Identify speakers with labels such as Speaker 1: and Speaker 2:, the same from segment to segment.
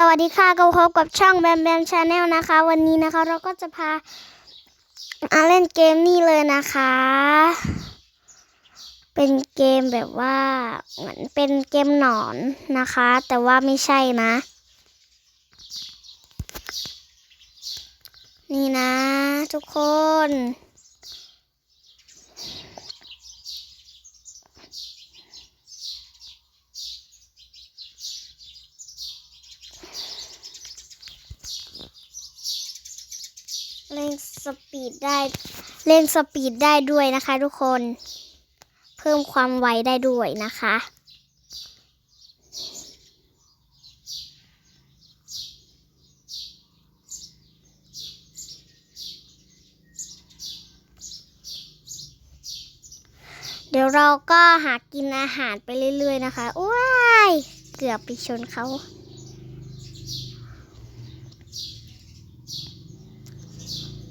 Speaker 1: สวัสดีค่ะก็พบกับช่องแบมแบมชาแนลนะคะ วันนี้นะคะ เราก็จะพามาเล่นเกมนี่เลยนะคะ เป็นเกมแบบว่าเหมือนเป็นเกมหนอนนะคะ แต่ว่าไม่ใช่นะ นี่นะ ทุกคน เล่นสปีดได้ เล่นสปีดได้ด้วยนะคะ ทุกคน เพิ่มความไวได้ด้วยนะคะ เดี๋ยวเราก็หากินอาหารไปเรื่อยๆนะคะ ว้าย เกือบไปชนเขา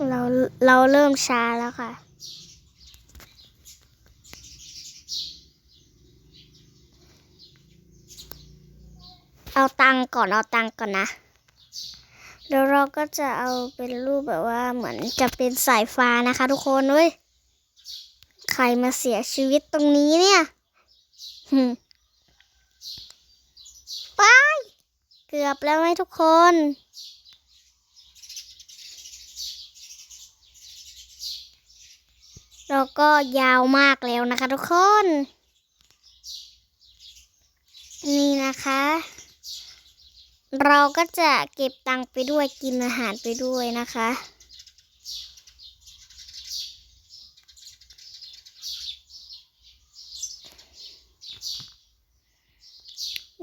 Speaker 1: เราเราเริ่มช้าแล้วค่ะ เอาตังก่อนเอาตังก่อนนะเดี๋ยวเราก็จะเอาเป็นรูปแบบว่าเหมือนจะเป็นสายฟ้านะคะ ทุกคนเว้ยใครมาเสียชีวิตตรงนี้เนี่ยไปเกือบแล้วไหมทุกคน แล้วก็ยาวมากแล้วนะคะทุกคน นี่นะคะ เราก็จะเก็บตังค์ไปด้วยกินอาหารไปด้วยนะคะ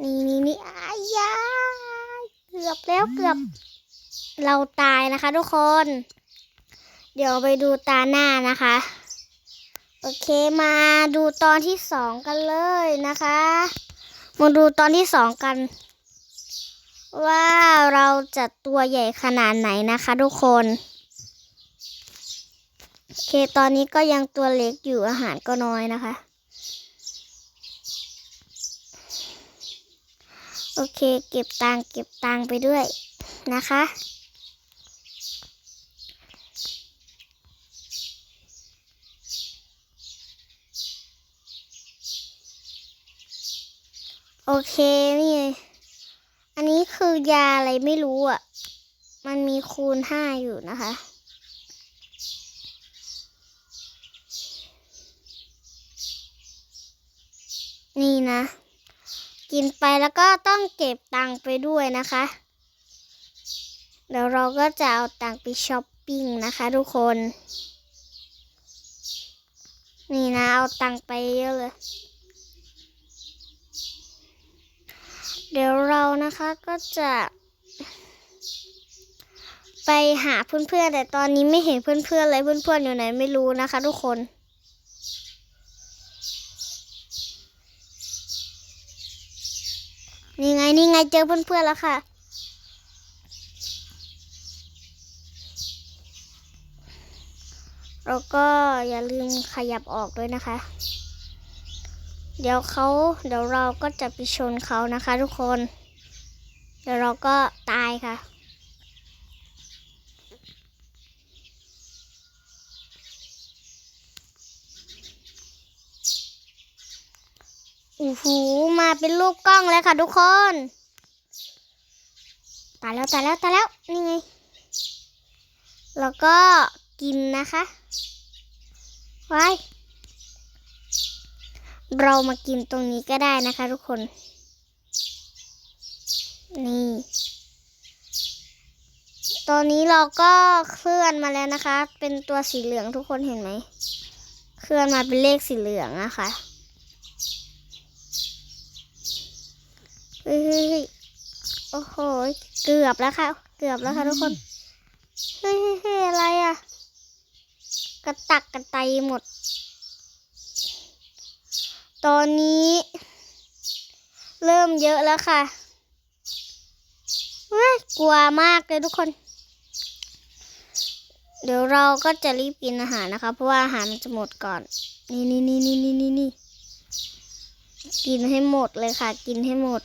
Speaker 1: นี่นี่นี่อายายเกือบแล้วเกือบ เราตายนะคะทุกคน เดี๋ยวไปดูตาหน้านะคะ โอเคมาดูตอนที่สองกันเลยนะคะ มาดูตอนที่สองกัน ว่าเราจะตัวใหญ่ขนาดไหนนะคะทุกคนโอเคตอนนี้ก็ยังตัวเล็กอยู่อาหารก็น้อยนะคะ โอเคเก็บตังเก็บตังไปด้วยนะคะ โอเคนี่อันนี้คือยาอะไรไม่รู้อะ มันมีคูณห้าอยู่นะคะ นี่นะ กินไปแล้วก็ต้องเก็บตังค์ไปด้วยนะคะ เดี๋ยวเราก็จะเอาตังค์ไปช้อปปิ้งนะคะทุกคน นี่นะเอาตังค์ไปเยอะเลย เดี๋ยวเรานะคะก็จะไปหาเพื่อนๆ แต่ตอนนี้ไม่เห็นเพื่อนๆเลยเพื่อนๆอยู่ไหนไม่รู้นะคะทุกคน นี่ไงนี่ไงเจอเพื่อนๆแล้วค่ะ แล้วก็อย่าลืมขยับออกด้วยนะคะ เดี๋ยวเขาเดี๋ยวเราก็จะไปชนเขานะคะทุกคน เดี๋ยวเราก็ตายค่ะ โอ้โหมาเป็นลูกกล้องเลยค่ะทุกคน ตายแล้วตายแล้วตายแล้วนี่ไง แล้วก็กินนะคะ ไว้ เรามากินตรงนี้ก็ได้นะคะทุกคน นี่ ตอนนี้เราก็เคลื่อนมาแล้วนะคะ เป็นตัวสีเหลืองทุกคนเห็นไหม เคลื่อนมาเป็นเลขสีเหลืองนะคะเฮ้ยโอ้โห เกือบแล้วค่ะ เกือบแล้วค่ะทุกคน เฮ้ยเฮ้ยเฮ้ยอะไรอะกระตักกระไตหมด ตอนนี้ เริ่มเยอะแล้วค่ะเว้ยกลัวมากเลยทุกคน เดี๋ยวเราก็จะรีบกินอาหารนะคะ เพราะว่าอาหารมันจะหมดก่อน นี่นี่นี่นี่นี่นี่นี่กินให้หมดเลยค่ะ กินให้หมด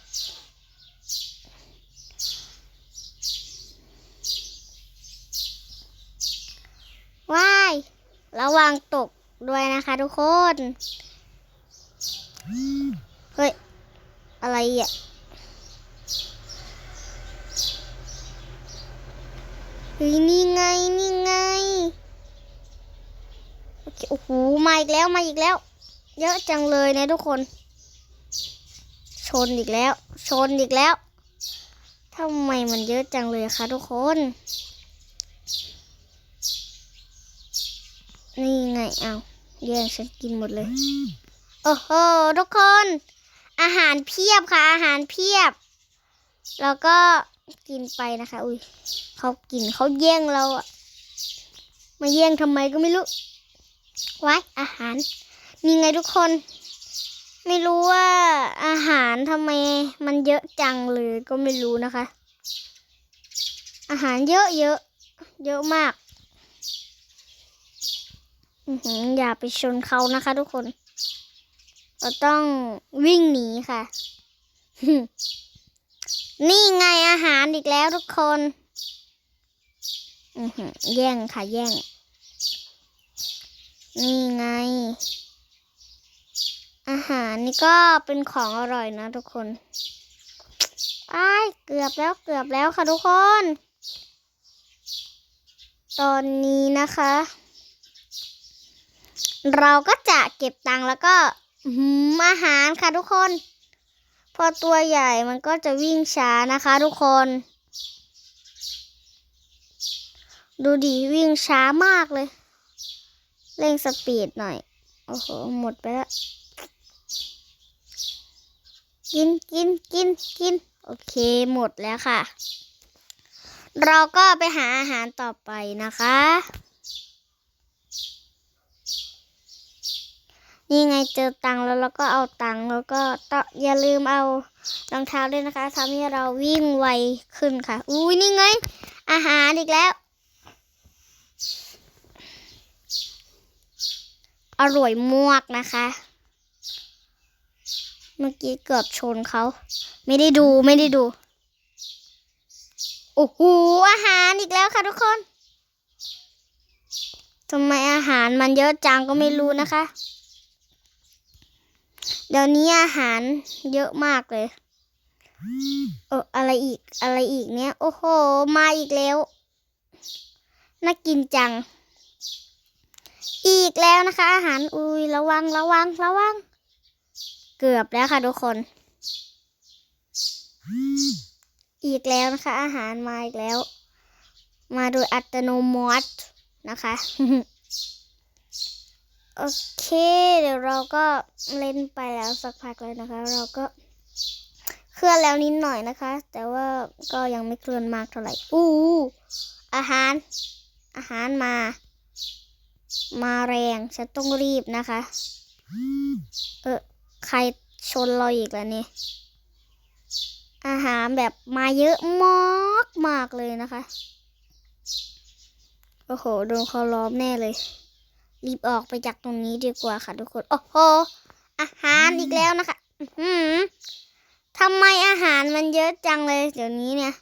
Speaker 1: ว้าย ระวังตกด้วยนะคะทุกคน เฮ้ย อะไรอะเฮ้ยนี่ไง นี่ไง โอเค โอ้โห มาอีกแล้ว มาอีกแล้ว เยอะจังเลยนะทุกคน ชนอีกแล้ว ชนอีกแล้วทำไมมันเยอะจังเลยคะทุกคน นี่ไง เอาแย่งฉันกินหมดเลย โอ้โหทุกคน อาหารเพียบค่ะ อาหารเพียบ แล้วก็กินไปนะคะ อุ้ยเขากินเขาแย่งเราอะมาแย่งทำไมก็ไม่รู้ไว้อาหารนี่ไงทุกคน ไม่รู้ว่าอาหารทำไมมันเยอะจังเลยก็ไม่รู้นะคะ อาหารเยอะเยอะเยอะมากอือหืออย่าไปชนเขานะคะทุกคน เราต้องวิ่งหนีค่ะ นี่ไงอาหารอีกแล้วทุกคนแย่งค่ะแย่ง นี่ไง อาหารนี่ก็เป็นของอร่อยนะทุกคนอ้เกือบแล้วเกือบแล้วค่ะทุกคน ตอนนี้นะคะ เราก็จะเก็บตังค์แล้วก็ อาหารค่ะทุกคน พอตัวใหญ่มันก็จะวิ่งช้านะคะทุกคน ดูดิวิ่งช้ามากเลย เร่งสปีดหน่อย โอ้โห หมดไปแล้วกินกินกินกิน โอเคหมดแล้วค่ะ เราก็ไปหาอาหารต่อไปนะคะ นี่ไงเจอตังค์แล้วเราก็เอาตังค์แล้วก็ต้องอย่าลืมเอารองเท้าด้วยนะคะทำให้เราวิ่งไวขึ้นค่ะ อุ้ยนี่ไง อาหารอีกแล้ว อร่อยมากนะคะ เมื่อกี้เกือบชนเขา ไม่ได้ดูไม่ได้ดู โอ้โหอาหารอีกแล้วค่ะทุกคนทำไมอาหารมันเยอะจังก็ไม่รู้นะคะ เดี๋ยวนี้อาหารเยอะมากเลยเอออะไรอีกอะไรอีกเนี่ยโอ้โห มาอีกแล้ว น่ากินจัง อีกแล้วนะคะ อาหาร อุ้ยระวังระวังระวัง เกือบแล้วค่ะทุกคน อีกแล้วนะคะ อาหารมาอีกแล้ว มาโดยอัตโนมัตินะคะ โอเค เดี๋ยวเราก็เล่นไปแล้วสักพักเลยนะคะ เราก็เคลื่อนแล้วนิดหน่อยนะคะ แต่ว่าก็ยังไม่เคลื่อนมากเท่าไหร่อู้อาหาร อาหารมา มาแรงฉันต้องรีบนะคะ เออใครชนเราอีกแล้วเนี่ยอาหารแบบมาเยอะมากมากเลยนะคะ โอ้โหโดนเขาล้อมแน่เลย รีบออกไปจากตรงนี้ดีกว่าค่ะทุกคน โอ้โห อาหารอีกแล้วนะคะ อื้อหือทำไมอาหารมันเยอะจังเลยเดี๋ยวนี้เนี่ย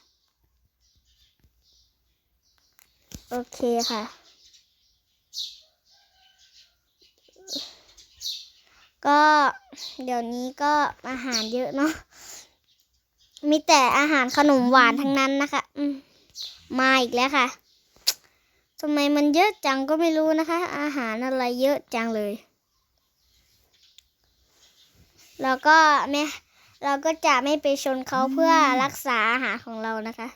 Speaker 1: โอเคค่ะ ก็เดี๋ยวนี้ก็อาหารเยอะเนาะ มีแต่อาหารขนมหวานทั้งนั้นนะคะ อืมมาอีกแล้วค่ะำไมมันเยอะจังก็ไม่รู้นะคะ อาหารอะไรเยอะจังเลย แล้วก็ไม่เราก็จะไม่ไปชนเขาเพื่อรักษาอาหารของเรานะคะ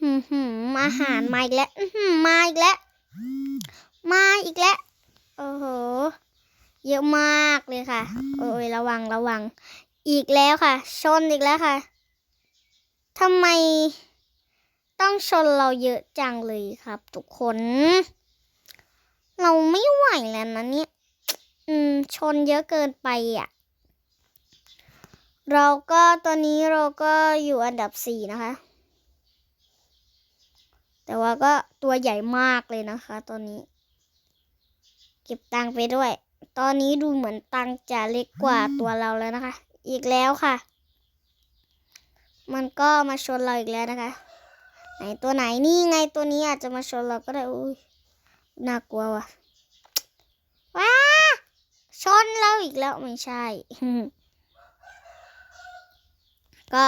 Speaker 1: หืมหืมอาหารมาอีกแล้วมาอีกแล้วมาอีกแล้วโอ้โห เยอะมากเลยค่ะ โอ้ยระวังระวัง อีกแล้วค่ะ ชนอีกแล้วค่ะทำไม ต้องชนเราเยอะจังเลยครับ ทุกคน เราไม่ไหวแล้วนะเนี่ย อืม ชนเยอะเกินไปอะ เราก็ตอนนี้เราก็อยู่อันดับสี่นะคะ แต่ว่าก็ตัวใหญ่มากเลยนะคะ ตอนนี้ เก็บตังค์ไปด้วย ตอนนี้ดูเหมือนตังค์จะเล็กกว่าตัวเราแล้วนะคะ อีกแล้วค่ะ มันก็มาชนเราอีกแล้วนะคะ ไหนตัวไหนนี่ไงตัวนี้อาจจะมาชนเราก็ได้อุ้ยน่ากลัวว่ะว้าชนเราอีกแล้วไม่ใช่ ก็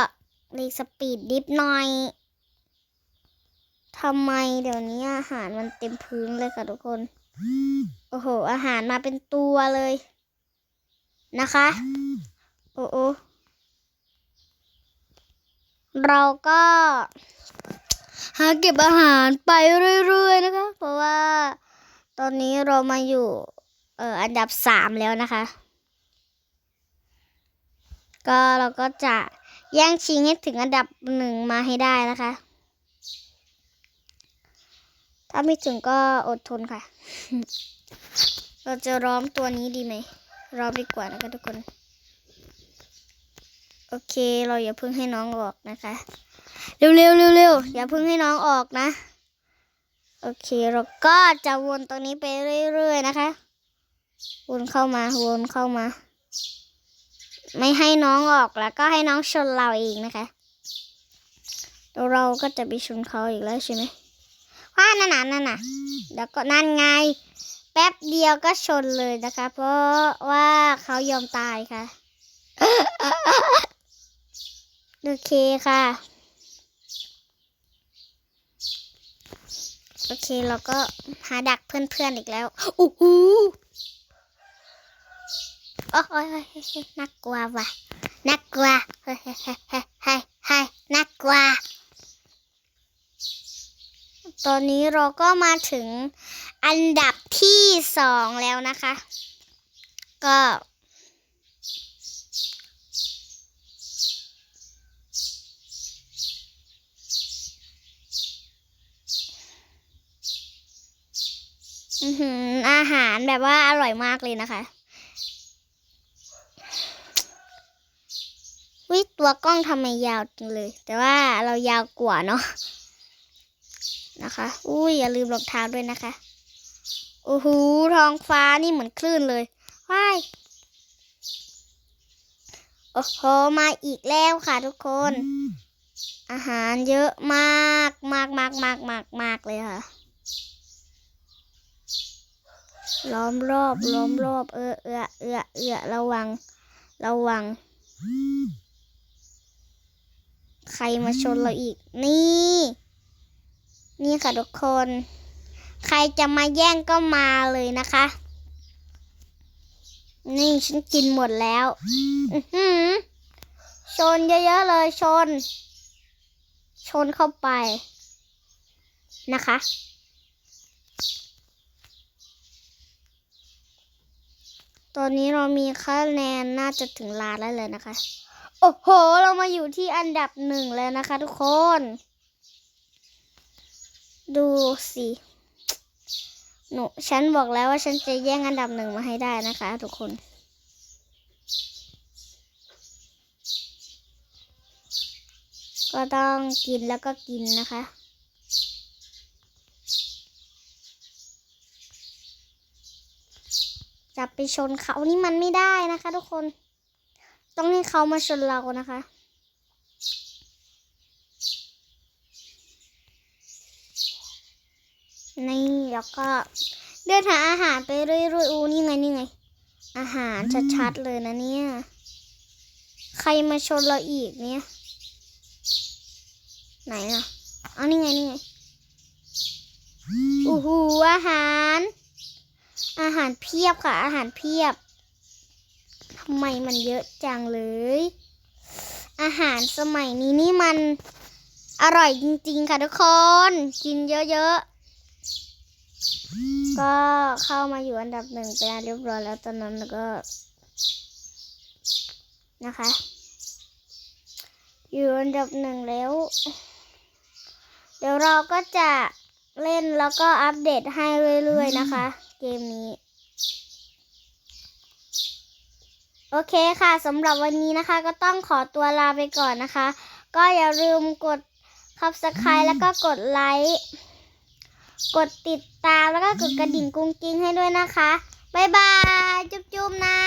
Speaker 1: เรีสปีดดิฟหน่อยทำไมเดี๋ยวนี้อาหารมันเต็มพื้นเลยค่ะทุกคน โอ้โห อาหารมาเป็นตัวเลย นะคะ โอ้โอเราก็ หาเก็บอาหารไปเรื่อยๆนะคะ เพราะว่า ตอนนี้เรามาอยู่เอออันดับสามแล้วนะคะ ก็เราก็จะแย่งชิงให้ถึงอันดับหนึ่งมาให้ได้นะคะ ถ้าไม่ถึงก็อดทนค่ะ เราจะร้อมตัวนี้ดีไหมร้อมดีกว่านะคะทุกคน โอเค เราอย่าเพิ่งให้น้องออกนะคะ เร็วๆเร็วๆอย่าเพิ่งให้น้องออกนะ โอเคเราก็จะวนตรงนี้ไปเรื่อยๆนะคะ วนเข้ามาวนเข้ามา ไม่ให้น้องออกแล้วก็ให้น้องชนเราเองนะคะเราก็จะไปชนเขาอีกแล้วใช่ไหมว่านั่นน่ะนั่นน่ะแล้วก็นั่นไง แป๊บเดียวก็ชนเลยนะคะ เพราะว่าเขายอมตายค่ะ โอเคค่ะ โอเคเราก็หาดักเพื่อนๆอีกแล้วอู้หูโอ้ยโอ้ยโอ้ยเฮ้ยน่ากลัวว่ะน่ากลัวเฮ้ยเฮ้ยเฮ้ยเฮ้ยเฮ้ยเฮ้ยน่ากลัวตอนนี้เราก็มาถึงอันดับที่สองแล้วนะคะ ก็ อือหืออาหารแบบว่าอร่อยมากเลยนะคะวิตัวกล้องทำไมยาวจังเลย แต่ว่าเรายาวกว่าเนาะนะคะ อุ้ยอย่าลืมรองเท้าด้วยนะคะโอ้โหท้องฟ้านี่เหมือนคลื่นเลยว้ายโอ้โหมาอีกแล้วค่ะทุกคน อาหารเยอะมากมากมากมากมากมากเลยค่ะ ล้อมรอบ ล้อมรอบ เออเออเออเออระวัง ระวัง ใครมาชนเราอีก นี่ นี่ค่ะทุกคน ใครจะมาแย่งก็มาเลยนะคะ นี่ฉันกินหมดแล้ว อือหือชนเยอะๆเลยชน ชนเข้าไปนะคะ ตอนนี้เรามีคะแนนน่าจะถึงล้านแล้วเลยนะคะ โอ้โห เรามาอยู่ที่อันดับหนึ่งแล้วนะคะทุกคน ดูสิหนูฉันบอกแล้วว่าฉันจะแย่งอันดับหนึ่งมาให้ได้นะคะ ทุกคนก็ต้องกินแล้วก็กินนะคะ จะไปชนเขานี่มันไม่ได้นะคะ ทุกคน ต้องให้เขามาชนเรานะคะ นี่แล้วก็เดินหาอาหารไปเรื่อยๆอูนี่ไงนี่ไง อาหารชัดๆเลยนะเนี่ย ใครมาชนเราอีกเนี่ย ไหนอะเอานี่ไงนี่ไงอู้หูอาหาร อาหารเพียบค่ะ อาหารเพียบทำไมมันเยอะจังเลย อาหารสมัยนี้นี่มันอร่อยจริงๆค่ะทุกคน กินเยอะๆ ก็เข้ามาอยู่อันดับหนึ่งไปเรียบร้อยแล้วตอนนั้นก็ นะคะ อยู่อันดับหนึ่งแล้ว เดี๋ยวเราก็จะเล่นแล้วก็อัปเดตให้เรื่อยๆนะคะ เกมนี้ โอเคค่ะสำหรับวันนี้นะคะ ก็ต้องขอตัวลาไปก่อนนะคะ ก็อย่าลืมกดคับสไครต์แล้วก็กดไลค์กดติดตามแล้วก็กดกระดิ่งกุ้งกิ้งให้ด้วยนะคะ บ๊ายบาย จุ๊บๆนะ